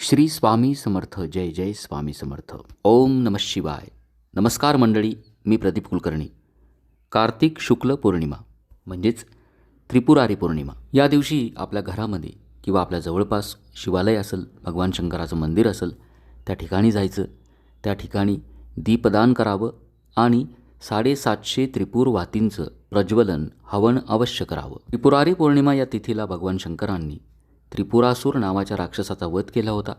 श्री स्वामी समर्थ जय जय स्वामी समर्थ. ओम नम शिवाय. नमस्कार मंडळी मी प्रदीप कुलकर्णी. कार्तिक शुक्ल पौर्णिमा म्हणजेच त्रिपुरारी पौर्णिमा. या दिवशी आपल्या घरामध्ये किंवा आपल्या जवळपास शिवालय असेल भगवान शंकराचं मंदिर असेल त्या ठिकाणी जायचं. त्या ठिकाणी दीपदान करावं आणि साडेसातशे त्रिपूर वातींचं प्रज्वलन हवन अवश्य करावं. त्रिपुरारी पौर्णिमा या तिथीला भगवान शंकरांनी त्रिपुरासूर नावाच्या राक्षसाचा वध केला होता.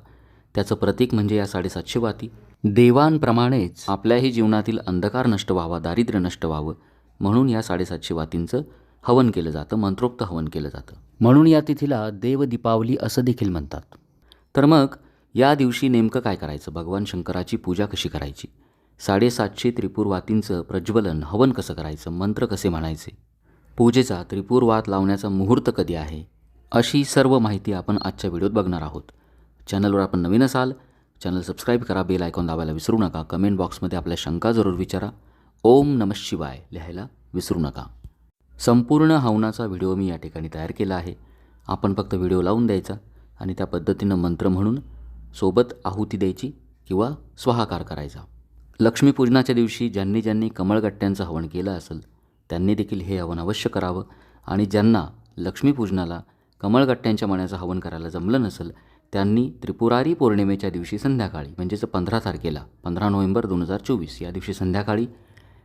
त्याचं प्रतीक म्हणजे या साडेसातशे वाती. देवांप्रमाणेच आपल्याही जीवनातील अंधकार नष्ट व्हावा दारिद्र्य नष्ट व्हावं म्हणून या साडेसातशे वातींचं हवन केलं जातं मंत्रोक्त हवन केलं जातं. म्हणून या तिथीला देव दीपावली असं देखील म्हणतात. तर मग या दिवशी नेमकं काय करायचं? भगवान शंकराची पूजा कशी करायची? साडेसातशे त्रिपूरवातींचं प्रज्वलन हवन कसं करायचं? मंत्र कसे म्हणायचे? पूजेचा त्रिपूरवात लावण्याचा मुहूर्त कधी आहे? अशी सर्व माहिती आपण आजच्या व्हिडिओत बघणार आहोत. चॅनलवर आपण नवीन असाल चॅनल सबस्क्राईब करा बेल आयकॉन दाबायला विसरू नका कमेंट बॉक्समध्ये आपल्या शंका जरूर विचारा. ओम नम शिवाय लिहायला विसरू नका. संपूर्ण हवनाचा व्हिडिओ मी या ठिकाणी तयार केला आहे. आपण फक्त व्हिडिओ लावून द्यायचा आणि त्या पद्धतीनं मंत्र म्हणून सोबत आहुती द्यायची किंवा स्वाहाकार करायचा. लक्ष्मीपूजनाच्या दिवशी ज्यांनी ज्यांनी कमळगट्ट्यांचं हवन केलं असेल त्यांनी देखील हे हवन अवश्य करावं आणि ज्यांना लक्ष्मीपूजनाला कमळगट्ट्यांच्या मण्याचं हवन करायला जमलं नसेल त्यांनी त्रिपुरारी पौर्णिमेच्या दिवशी संध्याकाळी म्हणजेच पंधरा तारखेला पंधरा नोव्हेंबर दोन हजार चोवीस या दिवशी संध्याकाळी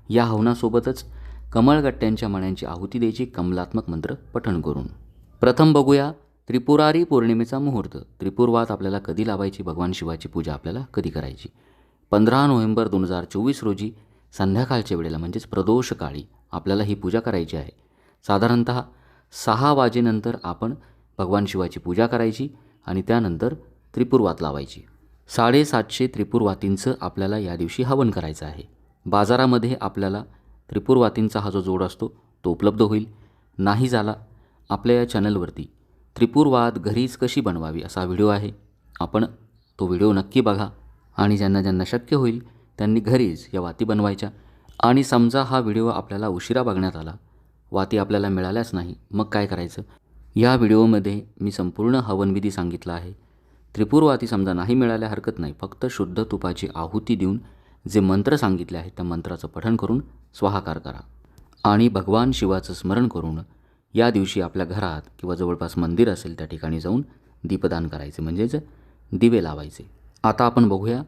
या हवनासोबतच कमळगट्ट्यांच्या मण्यांची आहुती द्यायची कमलात्मक मंत्र पठण करून. प्रथम बघूया त्रिपुरारी पौर्णिमेचा मुहूर्त. त्रिपुरवात आपल्याला कधी लावायची भगवान शिवाची पूजा आपल्याला कधी करायची? पंधरा नोव्हेंबर दोन हजार चोवीस रोजी संध्याकाळच्या वेळेला म्हणजेच प्रदोष काळी आपल्याला ही पूजा करायची आहे. साधारणतः सहा वाजेनंतर आपण भगवान शिवाची पूजा करायची आणि त्यानंतर त्रिपुरवात लावायची. साडेसातशे त्रिपुरवातींचं आपल्याला या दिवशी हवन करायचं आहे. बाजारामध्ये आपल्याला त्रिपुरवातींचा हा जो जोड असतो तो उपलब्ध होईल. नाही झाला आपल्या या चॅनलवरती त्रिपुरवात घरीच कशी बनवावी असा व्हिडिओ आहे. आपण तो व्हिडिओ नक्की बघा आणि ज्यांना ज्यांना शक्य होईल त्यांनी घरीच या वाती बनवायच्या. आणि समजा हा व्हिडिओ आपल्याला उशिरा बघण्यात आला वाती आपल्याला मिळाल्याच नाही. मग काय करायचं? या व्हिडिओमध्ये मी संपूर्ण हवनविधी सांगितला आहे. त्रिपुरवाती समजा नाही मिळाल्या हरकत नाही. फक्त शुद्ध तुपाची आहुती देऊन जे मंत्र सांगितले आहेत त्या मंत्राचं पठण करून स्वाहाकार करा. आणि भगवान शिवाचं स्मरण करून या दिवशी आपल्या घरात किंवा जवळपास मंदिर असेल त्या ठिकाणी जाऊन दीपदान करायचे. म्हणजेच दिवे लावायचे. आता आपण बघूया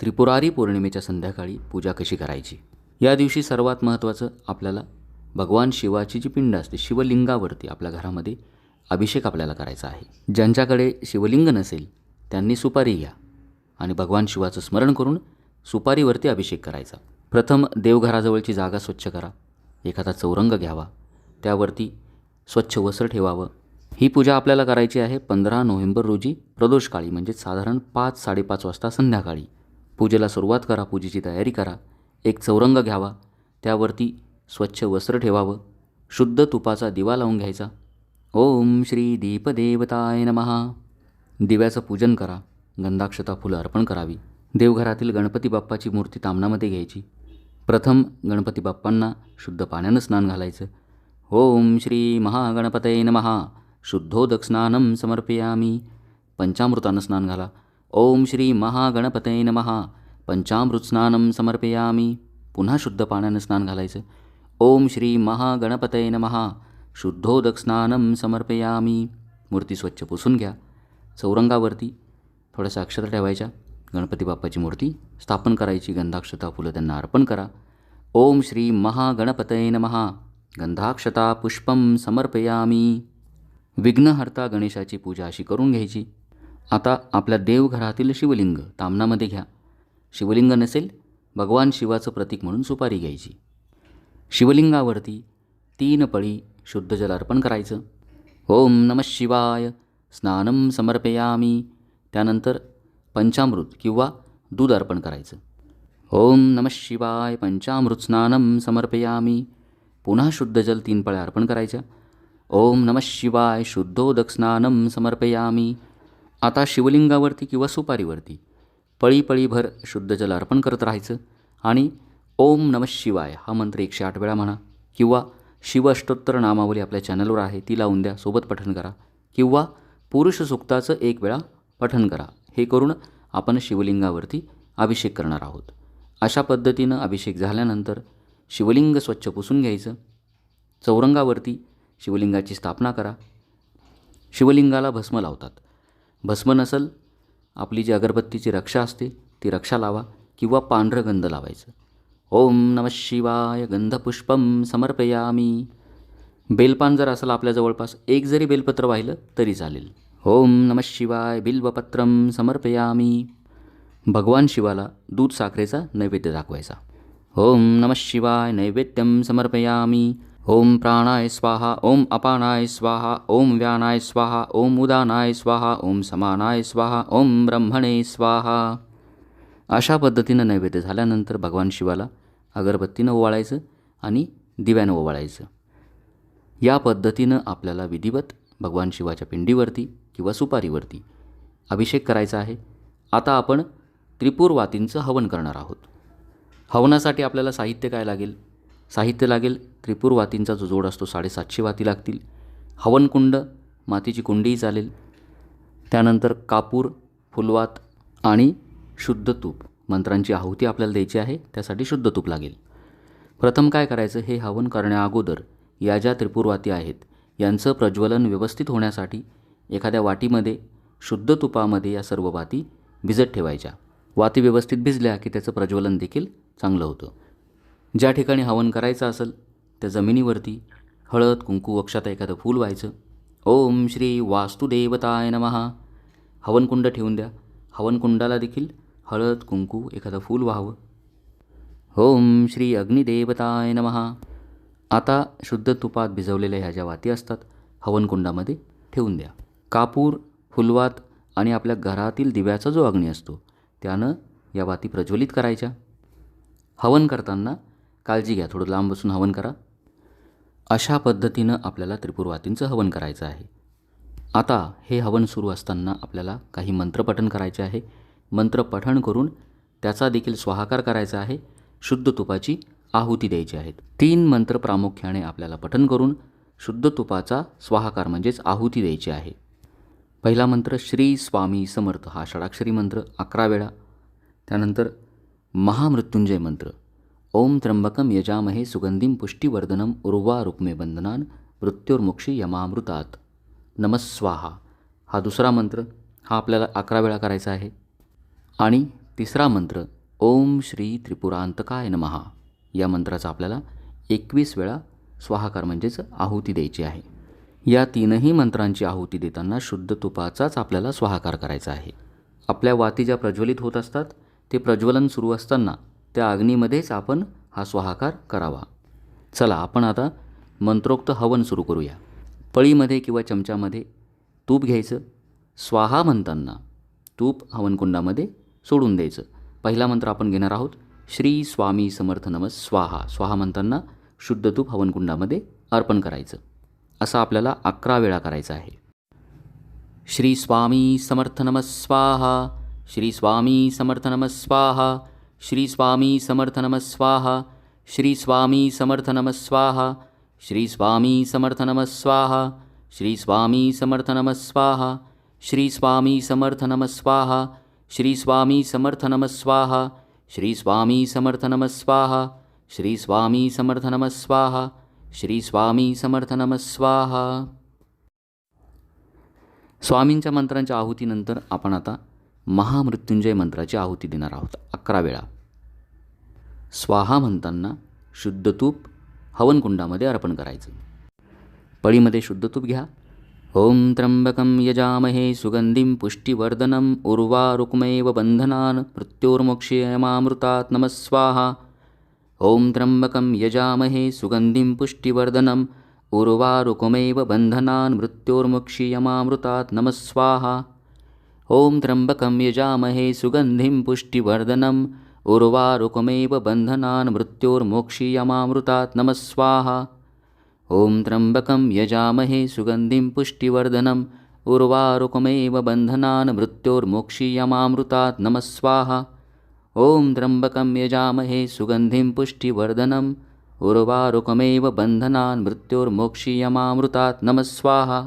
त्रिपुरारी पौर्णिमेच्या संध्याकाळी पूजा कशी करायची? या दिवशी सर्वात महत्त्वाचं आपल्याला भगवान शिवाची जी पिंड असते शिवलिंगावरती आपल्या घरामध्ये अभिषेक आपल्याला करायचा आहे. ज्यांच्याकडे शिवलिंग नसेल त्यांनी सुपारी घ्या आणि भगवान शिवाचं स्मरण करून सुपारीवरती अभिषेक करायचा. प्रथम देवघराजवळची जागा स्वच्छ करा एखादा चौरंग घ्यावा त्यावरती स्वच्छ वस्त्र ठेवावं. ही पूजा आपल्याला करायची आहे पंधरा नोव्हेंबर रोजी प्रदोषकाळी म्हणजे साधारण पाच साडेपाच वाजता संध्याकाळी. पूजेला सुरुवात करा पूजेची तयारी करा एक चौरंग घ्यावा त्यावरती स्वच्छ वस्त्र ठेवावं शुद्ध तुपाचा दिवा लावून घ्यायचा. ओम श्री दीपदेवताय नमहा दिव्याचं पूजन करा गंधाक्षता फुलं अर्पण करावी. देवघरातील गणपती बाप्पाची मूर्ती तामणामध्ये घ्यायची. प्रथम गणपती बाप्पांना शुद्ध पाण्यानं स्नान घालायचं. ओम श्री महागणपतये नमहा शुद्धोदक स्नानं समर्पयामी. पंचामृतानं स्नान घाला. ओम श्री महागणपतये नमहा पंचामृत स्नानम समर्पयामी. पुन्हा शुद्ध पाण्यानं स्नान घालायचं. ओम श्री महागणपतये नमहा शुद्धोदक स्नानं समर्पयामी. मूर्ती स्वच्छ पुसून घ्या. चौरंगावरती थोड्याशा अक्षता ठेवायच्या. गणपती बाप्पाची मूर्ती स्थापन करायची. गंधाक्षता फुलं त्यांना अर्पण करा. ओम श्री महागणपतये नमहा गंधाक्षता पुष्पम समर्पयामी. विघ्नहर्ता गणेशाची पूजा अशी करून घ्यायची. आता आपल्या देवघरातील शिवलिंग तामणामध्ये घ्या. शिवलिंग नसेल भगवान शिवाचं प्रतीक म्हणून सुपारी घ्यायची. शिवलिंगावरती तीन पळी शुद्ध जल अर्पण करायचं. ओम नम शिवाय. स्नानं समर्पयामी. त्यानंतर पंचामृत किंवा दूध अर्पण करायचं. ओम नम शिवाय. पंचामृत स्नानम समर्पयामी. पुन्हा शुद्ध जल तीन पळ्या अर्पण करायच्या. ओम नम शिवाय. शुद्धोदक स्नानम समर्पयामी. आता शिवलिंगावरती किंवा सुपारीवरती पळी पळीभर शुद्ध जल अर्पण करत राहायचं आणि ओम नम शिवाय हा मंत्र एकशे आठ वेळा म्हणा. किंवा शिव अष्टोत्तर नामावली आपल्या चॅनलवर आहे ती लावून द्या सोबत पठण करा. किंवा पुरुष सुक्ताचं एक वेळा पठण करा. हे करून आपण शिवलिंगावरती अभिषेक करणार आहोत. अशा पद्धतीनं अभिषेक झाल्यानंतर शिवलिंग स्वच्छ पुसून घ्यायचं. चौरंगावरती शिवलिंगाची स्थापना करा. शिवलिंगाला भस्म लावतात. भस्म नसल आपली जी अगरबत्तीची रक्षा असते ती रक्षा लावा किंवा पांढरं गंध लावायचं. ओम नम शिवाय गंधपुष्पम समर्पयामी. बेलपान जर असेल आपल्या जवळपास एक जरी बेलपत्र वाहिलं तरी चालेल. ओम नम शिवाय बिल्वपत्रम समर्पयामी. भगवान शिवाला दूध साखरेचा नैवेद्य दाखवायचा. ओम नम शिवाय नैवेद्यम समर्पयामी. ओम प्राणाय स्वाहा ओम अपानाय स्वाहा ओम व्यानाय स्वाहा ओम उदानाय स्वाहा ओम समानाय स्वाहा ओम ब्रह्मणे स्वाहा. अशा पद्धतीनं नैवेद्य झाल्यानंतर भगवान शिवाला अगरबत्तीनं ओवाळायचं आणि दिव्यानं ओवाळायचं. या पद्धतीनं आपल्याला विधिवत भगवान शिवाच्या पिंडीवरती किंवा सुपारीवरती अभिषेक करायचा आहे. आता आपण त्रिपूरवातींचं हवन करणार आहोत. हवनासाठी आपल्याला साहित्य काय लागेल? साहित्य लागेल त्रिपूरवातींचा जो जोड असतो साडेसातशे वाती लागतील. हवनकुंड मातीची कुंडीही चालेल. त्यानंतर कापूर फुलवात आणि शुद्ध तूप. मंत्रांची आहुती आपल्याला द्यायची आहे त्यासाठी शुद्ध तूप लागेल. प्रथम काय करायचं? हे हवन करण्याअगोदर या ज्या त्रिपुरवाती आहेत यांचं प्रज्वलन व्यवस्थित होण्यासाठी एखाद्या वाटीमध्ये शुद्ध तुपामध्ये या सर्व वाती भिजत ठेवायच्या. वाती व्यवस्थित भिजल्या की त्याचं प्रज्वलन देखील चांगलं होतं. ज्या ठिकाणी हवन करायचं असेल त्या जमिनीवरती हळद कुंकू वक्षात एखादं फूल व्हायचं. ओम श्री वास्तुदेवताय नमहा हवनकुंड ठेवून द्या. हवनकुंडाला देखील हळद कुंकू एखादं फूल व्हावं. ओम श्री अग्निदेवताय नमहा आता शुद्ध तुपात भिजवलेल्या ह्या ज्या वाती असतात हवनकुंडामध्ये ठेवून द्या. कापूर फुलवात आणि आपल्या घरातील दिव्याचा जो अग्नी असतो त्यानं या वाती प्रज्वलित करायच्या. हवन करताना काळजी घ्या थोडं लांब बसून हवन करा. अशा पद्धतीनं आपल्याला त्रिपुरवातींचं हवन करायचं आहे. आता हे हवन सुरू असताना आपल्याला काही मंत्रपठण करायचे आहे. मंत्र पठण करून त्याचा देखील स्वाहाकार करायचा आहे. शुद्ध तुपाची आहुती द्यायची आहेत. तीन मंत्र प्रामुख्याने आपल्याला पठन करून शुद्ध तुपाचा स्वाहाकार म्हणजेच आहुती द्यायची आहे. पहिला मंत्र श्री स्वामी समर्थ हा षडाक्षरी मंत्र अकरा वेळा. त्यानंतर महामृत्युंजय मंत्र. ओम त्र्यंबकम यजामहे सुगंधीम पुष्टीवर्धनम उर्वा रुक्मे बंधनान मृत्युर्मुक्षी यमामृतात. नमस्वाहा हा दुसरा मंत्र हा आपल्याला अकरा वेळा करायचा आहे. आणि तिसरा मंत्र ओम श्री त्रिपुरांतकाय नमहा या मंत्राचा आपल्याला एकवीस वेळा स्वाहाकार म्हणजेच आहुती द्यायची आहे. या तीनही मंत्रांची आहुती देताना शुद्ध तुपाचाच आपल्याला स्वाहाकार करायचा आहे. आपल्या वाती ज्या प्रज्वलित होत असतात ते प्रज्वलन सुरू असताना त्या अग्नीमध्येच आपण हा स्वाहाकार करावा. चला आपण आता मंत्रोक्त हवन सुरू करूया. पळीमध्ये किंवा चमच्यामध्ये तूप घ्यायचं. स्वाहा म्हणताना तूप हवनकुंडामध्ये सोडून द्यायचं. पहिला मंत्र आपण घेणार आहोत श्री स्वामी समर्थ नमः स्वाहा. स्वाहा म्हणताना शुद्ध तूप हवनकुंडामध्ये अर्पण करायचं. असं आपल्याला अकरा वेळा करायचं आहे. श्री स्वामी समर्थ नमः स्वाहा. श्री स्वामी समर्थ नमः स्वाहा. श्री स्वामी समर्थ नमः स्वाहा. श्री स्वामी समर्थ नमः स्वाहा. श्री स्वामी समर्थ नमः स्वाहा. श्री स्वामी समर्थ नमः स्वाहा. श्री स्वामी समर्थ नमः स्वाहा. श्री स्वामी समर्थनम स्वाहा श्री स्वामी समर्थनम श्रीस्वामी समर्थनमस्वाहा श्रीस्वामी समर्थनमस्वाहा श्रीस्वामी समर्थनमस्वाहा श्रीस्वामी समर्थनमस्वाहा. स्वामींच्या मंत्रांच्या आहुतीनंतर आपण आता महामृत्युंजय मंत्राची आहुती देणार आहोत. अकरा वेळा. स्वाहा म्हणताना शुद्धतूप हवनकुंडामध्ये अर्पण करायचं. पळीमध्ये शुद्धतूप घ्या. ओम त्र्यंबकं यजामहे सुगंधिं पुष्टिवर्धनम् उर्वारुक्मेव बन्धनान् मृत्योर्मोक्षयमामृतात् नमः स्वाहा। ॐ त्र्यंबकं यजामहे सुगन्धिं पुष्टिवर्धनम् उर्वारुकमेव बन्धनान् मृत्योर्मुक्षीयमामृतात् नमः स्वाहा। ॐ त्र्यंबकं यजामहे सुगन्धिं पुष्टिवर्धनम् उर्वारुकमेव बन्धनान् मृत्योर्मोक्षीयमामृतात् नमः स्वाहा ॐ त्र्यम्बकं यजामहे सुगन्धिं पुष्टिवर्धनम् उर्वारुकमेव बन्धनान् मृत्योर्मोक्षीयमामृतात् नमः स्वाहा। ॐ त्र्यम्बकं यजामहे सुगन्धिं पुष्टिवर्धनम् उर्वारुकमेव बन्धनान् मृत्योर्मोक्षीयमामृतात् नमः स्वाहा।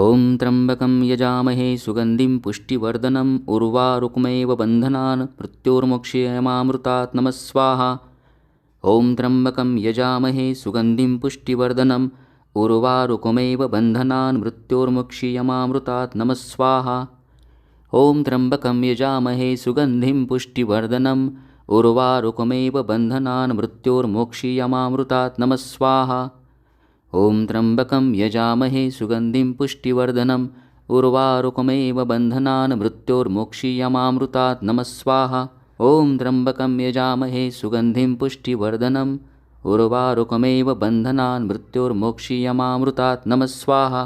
ॐ त्र्यम्बकं यजामहे सुगन्धिं पुष्टिवर्धनम् उर्वारुकमेव बन्धनान् मृत्योर्मोक्षीयमामृतात् नमः स्वाहा। ॐ त्र्यम्बकं यजामहे सुगन्धिं पुष्टिवर्धनम् उर्वारुकमेव बन्धनान् मृत्योर्मुक्षीयमामृतात् नमः स्वाहा। ॐ त्र्यम्बकं यजामहे सुगन्धिं पुष्टिवर्धनम् उर्वारुकमेव बन्धनान् मृत्योर्मोक्षीयमामृतात् नमः स्वाहा। ॐ त्र्यम्बकं यजामहे सुगन्धिं पुष्टिवर्धनम् उर्वारुकमेव बन्धनान् मृत्योर्मोक्षीयमामृतात् नमः स्वाहा ॐ त्र्यम्बकं यजामहे सुगन्धिं पुष्टिवर्धनम्। उर्वारुकमेव बन्धनान् मृत्योर्मोक्षीयमामृतात् नमः स्वाहा।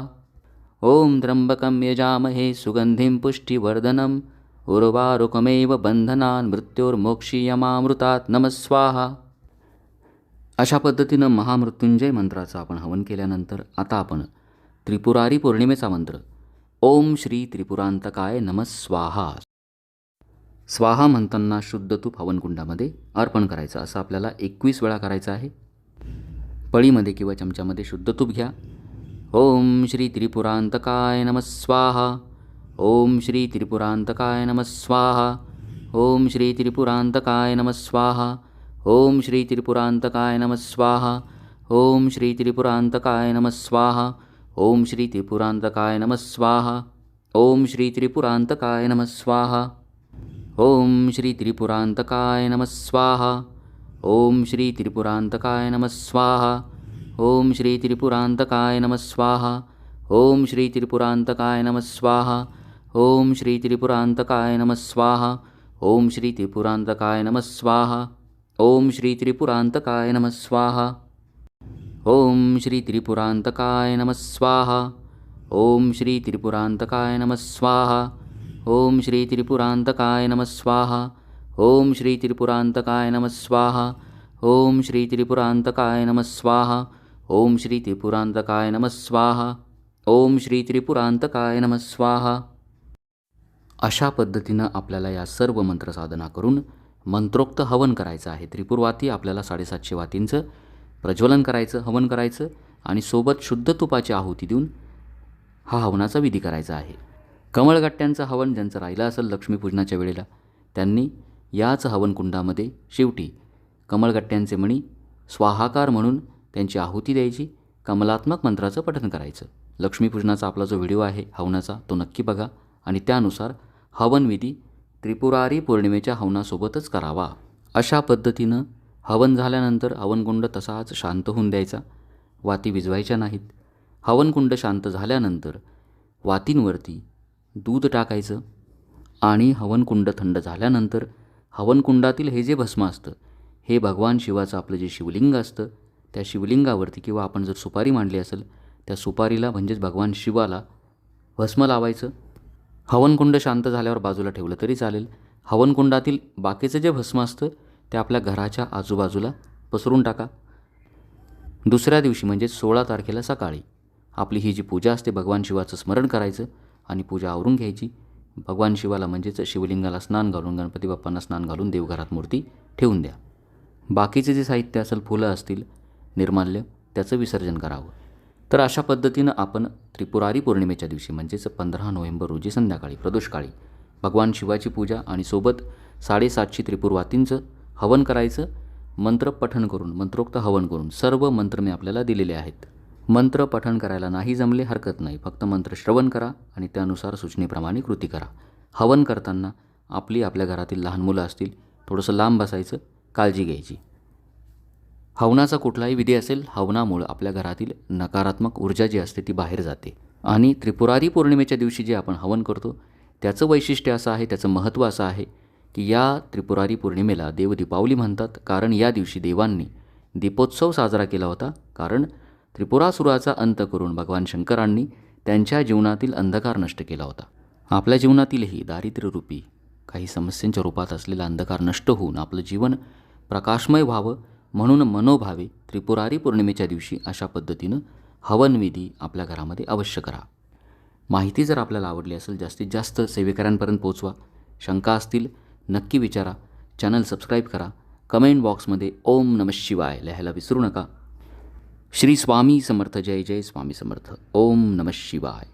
ॐ त्र्यम्बकं यजामहे सुगन्धिं पुष्टिवर्धनम्। उर्वारुकमेव बंधनान् मृत्योर्मोक्षीयमामृतात् नमः स्वाहा। अशा पद्धतीनं महामृत्युंजय मंत्राचं आपण हवन केल्यानंतर आता आपण त्रिपुरारी पौर्णिमेचा मंत्र ओम श्री त्रिपुरांतकाय नमः स्वाहा म्हणताना शुद्ध तूप हवनकुंडामध्ये अर्पण करायचं असं आपल्याला एकवीस वेळा करायचं आहे. पळीमध्ये किंवा चमच्यामध्ये शुद्ध तूप घ्या. ओम श्री त्रिपुरांतकाय नमः स्वाहा. ओम श्री त्रिपुरांतकाय नमः स्वाहा. ओम श्री त्रिपुरांतकाय नमः स्वाहा. ओम श्री त्रिपुरांतकाय नमः स्वाहा. ओम श्री त्रिपुरांतकाय नमः स्वाहा. ओम श्री त्रिपुरांतकाय नमः स्वाहा. ओम श्री त्रिपुरांतकाय नमः ॐ श्रीत्रिपुरान्तकाय नमः स्वाहा। ॐ श्रीत्रिपुरान्तकाय नमः स्वाहा। ॐ श्रीत्रिपुरान्तकाय नमः स्वाहा। ॐ श्रीत्रिपुरान्तकाय नमः स्वाहा। ॐ श्रीत्रिपुरान्तकाय नमः स्वाहा। ॐ श्रीत्रिपुरान्तकाय नमः स्वाहा। ॐ श्रीत्रिपुरान्तकाय नमः स्वाहा। ॐ श्रीत्रिपुरान्तकाय नमः स्वाहा। ॐ श्रीत्रिपुरान्तकाय नमः स्वाहा। ओम श्री त्रिपुरांतकाय नमः स्वाहा। ओम श्री त्रिपुरांतकाय नमः स्वाहा। ओम श्री त्रिपुरांतकाय नमः स्वाहा। ओम श्री त्रिपुरांतकाय नमः स्वाहा। ओम श्री त्रिपुरांतकाय नमः स्वाहा। अशा पद्धतीनं आपल्याला या सर्व मंत्रसाधना करून मंत्रोक्त हवन करायचं आहे. त्रिपुरवाती आपल्याला साडेसातशे वातींचं प्रज्वलन करायचं हवन करायचं आणि सोबत शुद्ध तुपाची आहुती देऊन हा हवनाचा विधी करायचा आहे. कमळगट्ट्यांचं हवन ज्यांचं राहिलं असेल लक्ष्मीपूजनाच्या वेळेला त्यांनी याच हवनकुंडामध्ये शेवटी कमळगट्ट्यांचे मणी स्वाहाकार म्हणून त्यांची आहुती द्यायची कमलात्मक मंत्राचं पठन करायचं. लक्ष्मीपूजनाचा आपला जो व्हिडिओ आहे हवनाचा तो नक्की बघा आणि त्यानुसार हवनविधी त्रिपुरारी पौर्णिमेच्या हवनासोबतच करावा. अशा पद्धतीनं हवन झाल्यानंतर हवनकुंड तसाच शांत होऊन द्यायचा. वाती विजवायच्या नाहीत. हवनकुंड शांत झाल्यानंतर वातींवरती दूध टाकायचं आणि हवनकुंड थंड झाल्यानंतर हवनकुंडातील हे जे भस्म असतं हे भगवान शिवाचं आपलं जे शिवलिंग असतं त्या शिवलिंगावरती किंवा आपण जर सुपारी मांडली असेल त्या सुपारीला म्हणजेच भगवान शिवाला भस्म लावायचं. हवनकुंड शांत झाल्यावर बाजूला ठेवलं तरी चालेल. हवनकुंडातील बाकीचं जे भस्म असतं ते आपल्या घराच्या आजूबाजूला पसरून टाका. दुसऱ्या दिवशी म्हणजे सोळा तारखेला सकाळी आपली ही जी पूजा असते भगवान शिवाचं स्मरण करायचं आणि पूजा आवरून घ्यायची. भगवान शिवाला म्हणजेच शिवलिंगाला स्नान घालून गणपती बाप्पांना स्नान घालून देवघरात मूर्ती ठेवून द्या. बाकीचे जे साहित्य असेल फुलं असतील निर्माल्य त्याचं विसर्जन करावं. तर अशा पद्धतीनं आपण त्रिपुरारी पौर्णिमेच्या दिवशी म्हणजेच पंधरा नोव्हेंबर रोजी संध्याकाळी प्रदोषकाळी भगवान शिवाची पूजा आणि सोबत साडेसातशे त्रिपुरवातींचं हवन करायचं मंत्र पठण करून मंत्रोक्त हवन करून सर्व मंत्र मी आपल्याला दिलेले आहेत. मंत्र पठण करायला नाही जमले हरकत नाही. फक्त मंत्र श्रवण करा आणि त्यानुसार सूचनेप्रमाणे कृती करा. हवन करताना आपली आपल्या घरातील लहान मुलं असतील थोडंसं लांब बसायचं काळजी घ्यायची. हवनाचा कुठलाही विधी असेल हवनामुळं आपल्या घरातील नकारात्मक ऊर्जा जी असते ती बाहेर जाते. आणि त्रिपुरारी पौर्णिमेच्या दिवशी जे आपण हवन करतो त्याचं वैशिष्ट्य असं आहे त्याचं महत्त्व असं आहे की या त्रिपुरारी पौर्णिमेला देव दीपावली म्हणतात. कारण या दिवशी देवांनी दीपोत्सव साजरा केला होता. कारण त्रिपुरासुराचा अंत करून भगवान शंकरांनी त्यांच्या जीवनातील अंधकार नष्ट केला होता. आपल्या जीवनातीलही दारिद्र्यरूपी काही समस्यांच्या रूपात असलेला अंधकार नष्ट होऊन आपलं जीवन प्रकाशमय व्हावं म्हणून मनोभावे त्रिपुरारी पौर्णिमेच्या दिवशी अशा पद्धतीनं हवनविधी आपल्या घरामध्ये अवश्य करा. माहिती जर आपल्याला आवडली असेल जास्तीत जास्त सेवेकऱ्यांपर्यंत पोचवा शंका असतील नक्की विचारा. चॅनल सबस्क्राईब करा. कमेंट बॉक्समध्ये ओम नम शिवाय लिहायला विसरू नका. श्री स्वामी समर्थ जय जय स्वामी समर्थ. ओम नम शिवाय.